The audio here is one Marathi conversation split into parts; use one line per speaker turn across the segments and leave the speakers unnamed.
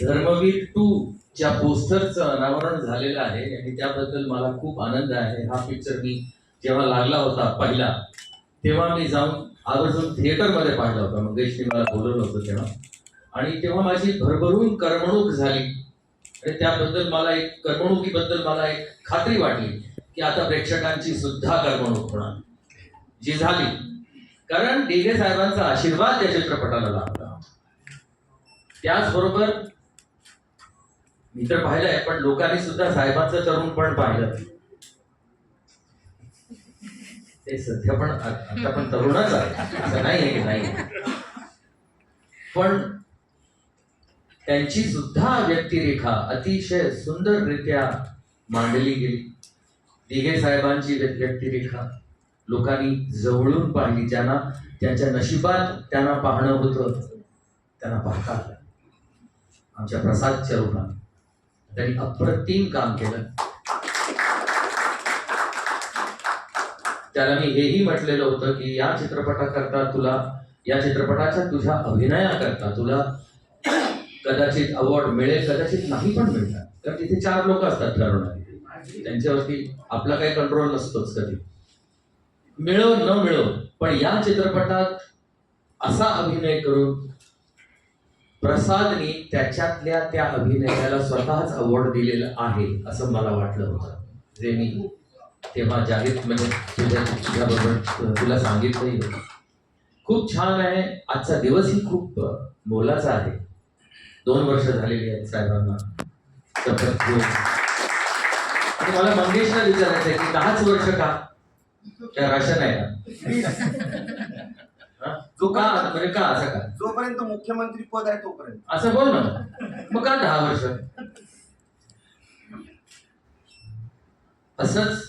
धर्मवीर टू च्या पोस्टरचं अनावरण झालेलं आहे आणि त्याबद्दल मला खूप आनंद आहे. हा पिक्चर मी जेव्हा लागला होता पहिला तेव्हा मी जाऊन आवर्जून थिएटरमध्ये पाहिला होता. मंगेशने मला बोलवलं होतं तेव्हा. आणि तेव्हा माझी भरभरून करमणूक झाली. आणि त्याबद्दल मला एक करमणुकीबद्दल मला एक खात्री वाटली की आता प्रेक्षकांची सुद्धा करमणूक होणार. जी झाली. कारण डिगे साहेबांचा आशीर्वाद त्या चित्रपटाला लाभला त्याचबरोबर मी तर पाहिलंय पण लोकांनी सुद्धा साहेबांचं तरुण पण पाहिलं. ते सध्या पण आता पण तरुणच आहे. असं नाही आहे की नाही पण त्यांची सुद्धा व्यक्तिरेखा अतिशय सुंदररित्या मांडली गेली. दिघे साहेबांची व्यक्तिरेखा लोकांनी जवळून पाहिली. ज्यांना त्यांच्या नशिबात त्यांना पाहणं होतं त्यांना पाहता आमच्या प्रसाद चरुणा त्यांनी अप्रतिम काम केलं. त्याला मी हेही म्हटलेलं होतं की या चित्रपटाकरता तुला या चित्रपटाच्या तुझ्या अभिनयाकरता तुला कदाचित अवॉर्ड मिळेल कदाचित नाही पण मिळणार. कारण तिथे चार लोक असतात ठरवणारे त्यांच्यावरती आपला काही कंट्रोल नसतोच कधी. मिळो न मिळो पण या चित्रपटात असा अभिनय करून प्रसादनी त्याच्यातल्या त्या अभिनयाला स्वतःच अवॉर्ड दिलेला आहे असं मला वाटलं होतं. जे मी तेव्हा जाहीर म्हणजे तुझ्या तुझ्याबरोबर तुला सांगितलंही होतं. खूप छान आहे. आजचा दिवसही खूप मोलाचा आहे. दोन वर्ष झालेली आहेत साहेबांना. आणि मला मंगेशला विचारायचं आहे की दहाच वर्ष का? त्या राशन आहे का? तो का म्हणजे का असं का?
जोपर्यंत मुख्यमंत्री पद आहे तोपर्यंत.
असं बोल ना. मग का दहा वर्ष? असंच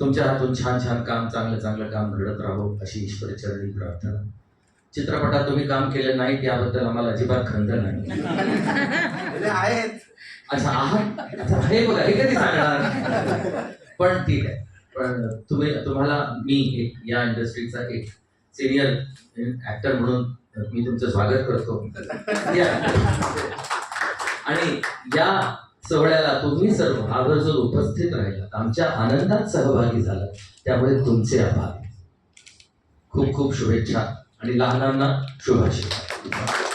तुमच्या हातून छान छान काम चांगलं चांगलं काम घडत राहो अशी ईश्वर चरणी प्रार्थना. चित्रपटात तुम्ही काम केलं नाही त्याबद्दल आम्हाला अजिबात खंत नाही.
म्हणजे आहेत
असं आहात? आता हे बघा हे कधी सांगणार? पण ठीक आहे. पण तुम्ही तुम्हाला मी एक या इंडस्ट्रीचा एक सिनियर ऍक्टर म्हणून मी तुमचं स्वागत करतो. आणि या सोहळ्याला तुम्ही सर्व आवर्जून उपस्थित राहिला आमच्या आनंदात सहभागी झाला त्यामुळे तुमचे आभार. खूप खूप शुभेच्छा आणि लहानांना शुभाशय